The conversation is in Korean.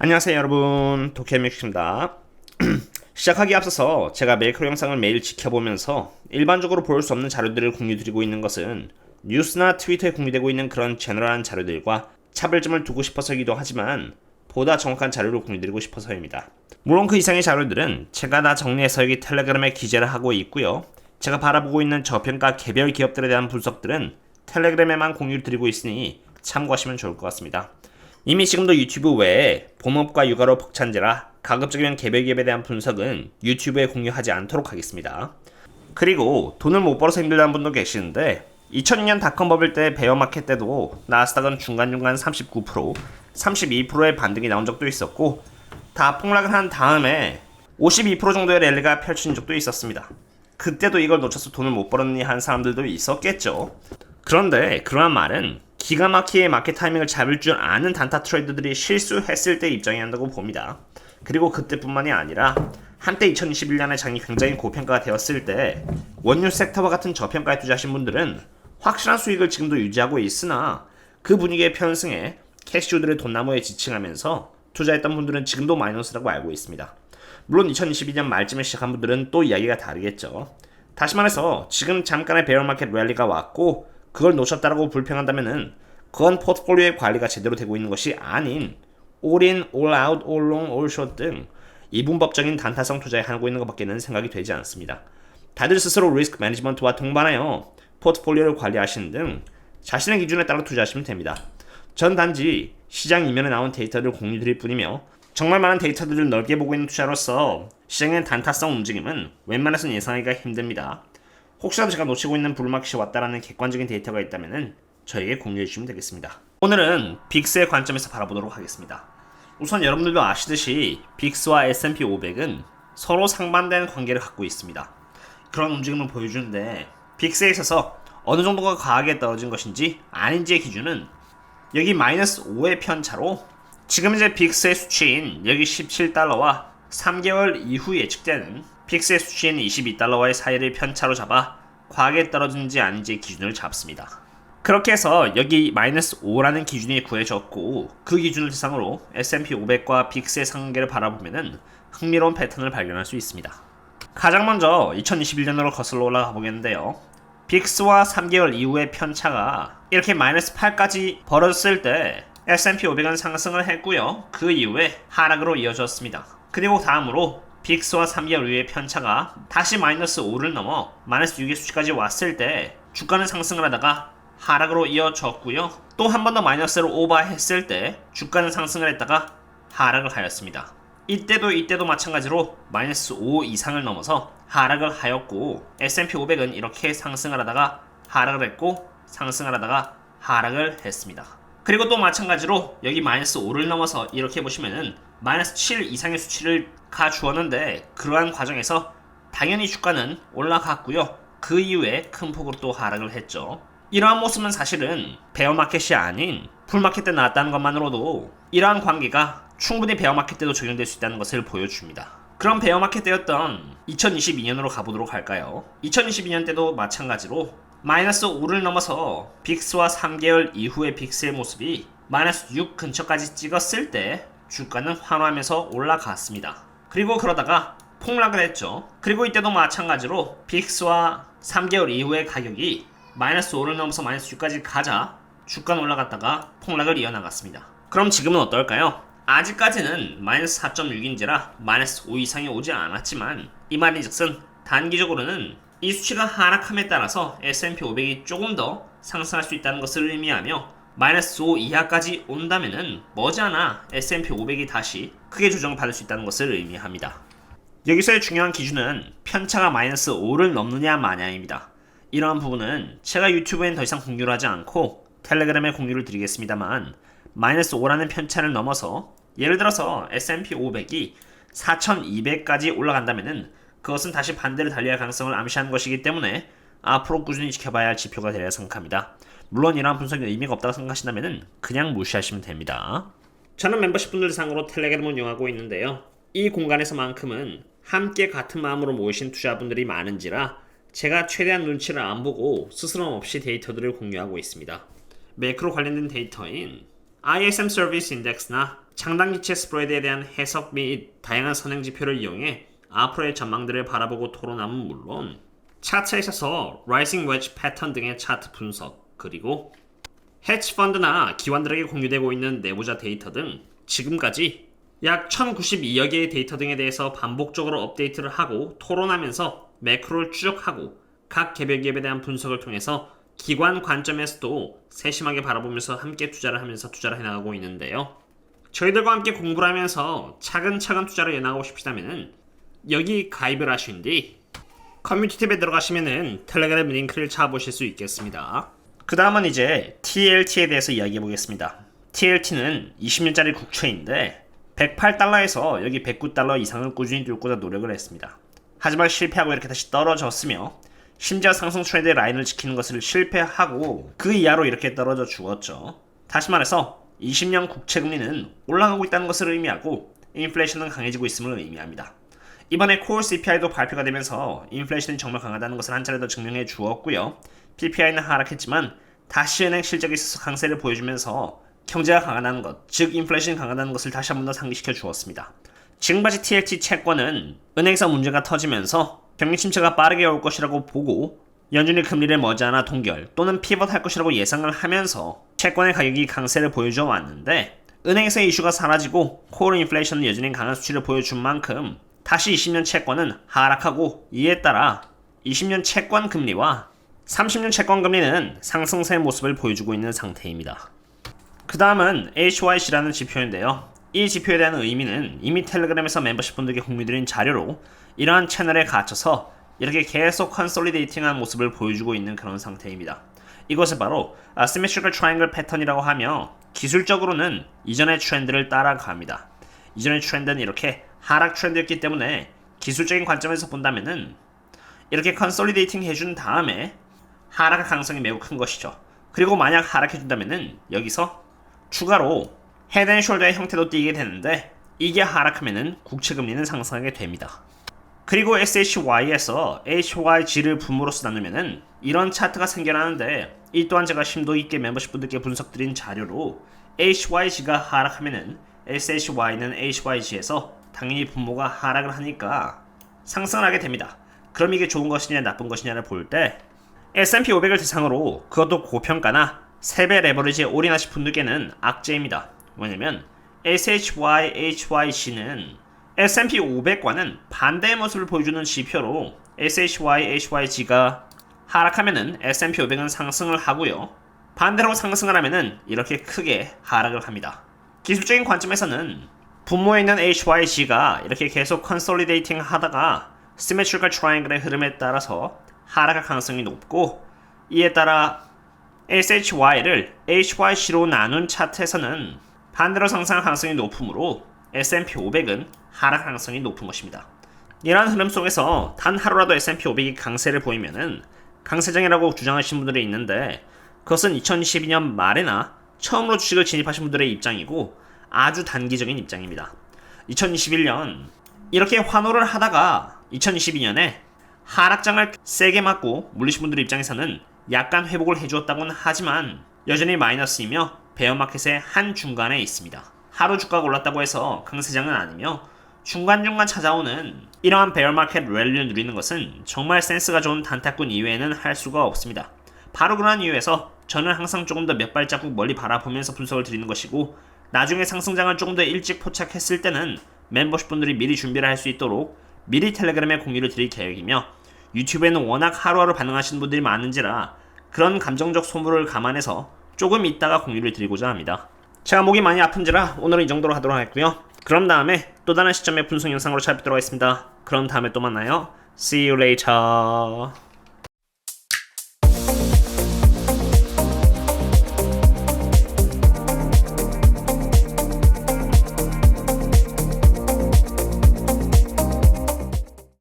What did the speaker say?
안녕하세요 여러분 도케믹입니다 시작하기 앞서서 제가 매크로 영상을 매일 지켜보면서 일반적으로 볼 수 없는 자료들을 공유드리고 있는 것은 뉴스나 트위터에 공유되고 있는 그런 제너럴한 자료들과 차별점을 두고 싶어서이기도 하지만 보다 정확한 자료를 공유드리고 싶어서입니다. 물론 그 이상의 자료들은 제가 다 정리해서 여기 텔레그램에 기재를 하고 있고요. 제가 바라보고 있는 저평가 개별 기업들에 대한 분석들은 텔레그램에만 공유를 드리고 있으니 참고하시면 좋을 것 같습니다. 이미 지금도 유튜브 외에 본업과 육아로 벅찬지라 가급적이면 개별 기업에 대한 분석은 유튜브에 공유하지 않도록 하겠습니다. 그리고 돈을 못 벌어서 힘들다는 분도 계시는데 2002년 닷컴 버블 때 베어마켓 때도 나스닥은 중간중간 39%, 32%의 반등이 나온 적도 있었고 다 폭락을 한 다음에 52% 정도의 랠리가 펼쳐진 적도 있었습니다. 그때도 이걸 놓쳐서 돈을 못 벌었니 한 사람들도 있었겠죠. 그런데 그러한 말은 기가 막히게 마켓 타이밍을 잡을 줄 아는 단타 트레이더들이 실수했을 때 입장이 한다고 봅니다. 그리고 그때뿐만이 아니라 한때 2021년에 장이 굉장히 고평가가 되었을 때 원유 섹터와 같은 저평가에 투자하신 분들은 확실한 수익을 지금도 유지하고 있으나 그 분위기의 편승에 캐시우들의 돈나무에 지칭하면서 투자했던 분들은 지금도 마이너스라고 알고 있습니다. 물론 2022년 말쯤에 시작한 분들은 또 이야기가 다르겠죠. 다시 말해서 지금 잠깐의 베어마켓 랠리가 왔고 그걸 놓쳤다라고 불평한다면은 그건 포트폴리오의 관리가 제대로 되고 있는 것이 아닌 all long, all short 등 이분법적인 단타성 투자에 하고 있는 것밖에는 생각이 되지 않습니다. 다들 스스로 리스크 매니지먼트와 동반하여 포트폴리오를 관리하시는 등 자신의 기준에 따라 투자하시면 됩니다. 전 단지 시장 이면에 나온 데이터를 공유드릴 뿐이며 정말 많은 데이터들을 넓게 보고 있는 투자로서 시장의 단타성 움직임은 웬만해서는 예상하기가 힘듭니다. 혹시라도 제가 놓치고 있는 불마켓이 왔다라는 객관적인 데이터가 있다면 저에게 공유해 주시면 되겠습니다. 오늘은 빅스의 관점에서 바라보도록 하겠습니다. 우선 여러분들도 아시듯이 빅스와 S&P 500은 서로 상반된 관계를 갖고 있습니다. 그런 움직임을 보여주는데 빅스에 있어서 어느 정도가 과하게 떨어진 것인지 아닌지의 기준은 여기 마이너스 5의 편차로 지금 이제 빅스의 수치인 여기 17달러와 3개월 이후 예측되는 픽스의 수치인 22달러와의 사이를 편차로 잡아 과하게 떨어지는지 아닌지 기준을 잡습니다. 그렇게 해서 여기 마이너스 5라는 기준이 구해졌고 그 기준을 대상으로 S&P 500과 빅스의 상관계를 바라보면 흥미로운 패턴을 발견할 수 있습니다. 가장 먼저 2021년으로 거슬러 올라가 보겠는데요. 빅스와 3개월 이후의 편차가 이렇게 마이너스 8까지 벌어졌을 때 S&P 500은 상승을 했고요. 그 이후에 하락으로 이어졌습니다. 그리고 다음으로 빅스와 3개월 이후의 편차가 다시 마이너스 5를 넘어 마이너스 6의 수치까지 왔을 때 주가는 상승을 하다가 하락으로 이어졌고요. 또 한 번 더 마이너스를 오버했을 때 주가는 상승을 했다가 하락을 하였습니다. 이때도 이때도 마찬가지로 마이너스 5 이상을 넘어서 하락을 하였고 S&P 500은 이렇게 상승을 하다가 하락을 했고 상승을 하다가 하락을 했습니다. 그리고 또 마찬가지로 여기 마이너스 5를 넘어서 이렇게 보시면은 마이너스 7 이상의 수치를 가 주었는데 그러한 과정에서 당연히 주가는 올라갔고요. 그 이후에 큰 폭으로 또 하락을 했죠. 이러한 모습은 사실은 베어마켓이 아닌 풀마켓 때 나왔다는 것만으로도 이러한 관계가 충분히 베어마켓 때도 적용될 수 있다는 것을 보여줍니다. 그럼 베어마켓 때였던 2022년으로 가보도록 할까요? 2022년 때도 마찬가지로 마이너스 5를 넘어서 빅스와 3개월 이후의 빅스의 모습이 마이너스 6 근처까지 찍었을 때 주가는 환호하면서 올라갔습니다. 그리고 그러다가 폭락을 했죠. 그리고 이때도 마찬가지로 빅스와 3개월 이후의 가격이 마이너스 5를 넘어서 마이너스 6까지 가자 주가는 올라갔다가 폭락을 이어나갔습니다. 그럼 지금은 어떨까요? 아직까지는 마이너스 4.6인지라 마이너스 5 이상이 오지 않았지만 이 말인즉슨 단기적으로는 이 수치가 하락함에 따라서 S&P 500이 조금 더 상승할 수 있다는 것을 의미하며 마이너스 5 이하까지 온다면은 머지않아 S&P 500이 다시 크게 조정받을 수 있다는 것을 의미합니다. 여기서의 중요한 기준은 편차가 마이너스 5를 넘느냐 마냐입니다. 이러한 부분은 제가 유튜브엔 더 이상 공유를 하지 않고 텔레그램에 공유를 드리겠습니다만 마이너스 5라는 편차를 넘어서 예를 들어서 S&P 500이 4200까지 올라간다면은 그것은 다시 반대를 달리할 가능성을 암시하는 것이기 때문에 앞으로 꾸준히 지켜봐야 할 지표가 되리라 생각합니다. 물론 이러한 분석이 의미가 없다고 생각하신다면 그냥 무시하시면 됩니다. 저는 멤버십 분들 상으로 텔레그램을 운영하고 있는데요. 이 공간에서만큼은 함께 같은 마음으로 모이신 투자분들이 많은지라 제가 최대한 눈치를 안 보고 스스럼 없이 데이터들을 공유하고 있습니다. 매크로 관련된 데이터인 ISM 서비스 인덱스나 장단 기체 스프레드에 대한 해석 및 다양한 선행 지표를 이용해 앞으로의 전망들을 바라보고 토론함은 물론 차트에 있어서 라이징 웨지 패턴 등의 차트 분석 그리고 헤지 펀드나 기관들에게 공유되고 있는 내부자 데이터 등 지금까지 약 1092여 개의 데이터 등에 대해서 반복적으로 업데이트를 하고 토론하면서 매크로를 추적하고 각 개별 기업에 대한 분석을 통해서 기관 관점에서도 세심하게 바라보면서 함께 투자를 하면서 투자를 해나가고 있는데요. 저희들과 함께 공부를 하면서 차근차근 투자를 해나가고 싶으시다면 여기 가입을 하신 뒤 커뮤니티 탭에 들어가시면은 텔레그램 링크를 찾아보실 수 있겠습니다. 그 다음은 이제 TLT에 대해서 이야기해 보겠습니다. TLT는 20년짜리 국채인데 108달러에서 여기 109달러 이상을 꾸준히 뚫고자 노력을 했습니다. 하지만 실패하고 이렇게 다시 떨어졌으며 심지어 상승 트렌드의 라인을 지키는 것을 실패하고 그 이하로 이렇게 떨어져 죽었죠. 다시 말해서 20년 국채 금리는 올라가고 있다는 것을 의미하고 인플레이션은 강해지고 있음을 의미합니다. 이번에 코어 CPI도 발표가 되면서 인플레이션이 정말 강하다는 것을 한 차례 더 증명해 주었고요. PPI는 하락했지만 다시 은행 실적에 있어서 강세를 보여주면서 경제가 강하다는 것, 즉 인플레이션이 강하다는 것을 다시 한 번 더 상기시켜 주었습니다. 지금까지 TLT 채권은 은행에서 문제가 터지면서 경기 침체가 빠르게 올 것이라고 보고 연준이 금리를 머지않아 동결 또는 피벗할 것이라고 예상을 하면서 채권의 가격이 강세를 보여줘 왔는데 은행에서의 이슈가 사라지고 코어 인플레이션은 여전히 강한 수치를 보여준 만큼 다시 20년 채권은 하락하고 이에 따라 20년 채권 금리와 30년 채권 금리는 상승세 모습을 보여주고 있는 상태입니다. 그 다음은 HYC라는 지표인데요. 이 지표에 대한 의미는 이미 텔레그램에서 멤버십 분들께 공유드린 자료로 이러한 채널에 갇혀서 이렇게 계속 컨솔리데이팅한 모습을 보여주고 있는 그런 상태입니다. 이것을 바로 Asymmetrical Triangle 패턴이라고 하며 기술적으로는 이전의 트렌드를 따라갑니다. 이전의 트렌드는 이렇게 하락 트렌드였기 때문에 기술적인 관점에서 본다면은 이렇게 컨솔리데이팅 해준 다음에 하락 가능성이 매우 큰 것이죠. 그리고 만약 하락해준다면은 여기서 추가로 헤드앤숄더의 형태도 띄게 되는데 이게 하락하면은 국채 금리는 상승하게 됩니다. 그리고 SHY에서 HYG를 분모로서 나누면은 이런 차트가 생겨나는데 이 또한 제가 심도 있게 멤버십 분들께 분석드린 자료로 HYG가 하락하면은 SHY는 HYG에서 당연히 분모가 하락을 하니까 상승을 하게 됩니다. 그럼 이게 좋은 것이냐 나쁜 것이냐를 볼 때 S&P 500을 대상으로 그것도 고평가나 3배 레버리지에 올인하신 분들께는 악재입니다. 왜냐면 SHY, HYC는 S&P 500과는 반대의 모습을 보여주는 지표로 SHY, HYG가 하락하면은 S&P 500은 상승을 하고요. 반대로 상승을 하면은 이렇게 크게 하락을 합니다. 기술적인 관점에서는 분모에 있는 HYG가 이렇게 계속 컨솔리데이팅 하다가 시메트리컬 트라이앵글의 흐름에 따라서 하락할 가능성이 높고 이에 따라 SHY를 HYC로 나눈 차트에서는 반대로 상승할 가능성이 높으므로 S&P 500은 하락 가능성이 높은 것입니다. 이러한 흐름 속에서 단 하루라도 S&P 500이 강세를 보이면은 강세장이라고 주장하시는 분들이 있는데 그것은 2012년 말에나 처음으로 주식을 진입하신 분들의 입장이고 아주 단기적인 입장입니다. 2021년 이렇게 환호를 하다가 2022년에 하락장을 세게 맞고 물리신 분들 입장에서는 약간 회복을 해주었다고는 하지만 여전히 마이너스이며 베어마켓의 한 중간에 있습니다. 하루 주가가 올랐다고 해서 강세장은 아니며 중간중간 찾아오는 이러한 베어마켓 랠리를 누리는 것은 정말 센스가 좋은 단타꾼 이외에는 할 수가 없습니다. 바로 그러한 이유에서 저는 항상 조금 더 몇 발자국 멀리 바라보면서 분석을 드리는 것이고 나중에 상승장을 조금 더 일찍 포착했을 때는 멤버십 분들이 미리 준비를 할 수 있도록 미리 텔레그램에 공유를 드릴 계획이며 유튜브에는 워낙 하루하루 반응하시는 분들이 많은지라 그런 감정적 소모를 감안해서 조금 있다가 공유를 드리고자 합니다. 제가 목이 많이 아픈지라 오늘은 이 정도로 하도록 하겠고요. 그럼 다음에 또 다른 시점의 분석 영상으로 찾아뵙도록 하겠습니다. 그럼 다음에 또 만나요. See you later.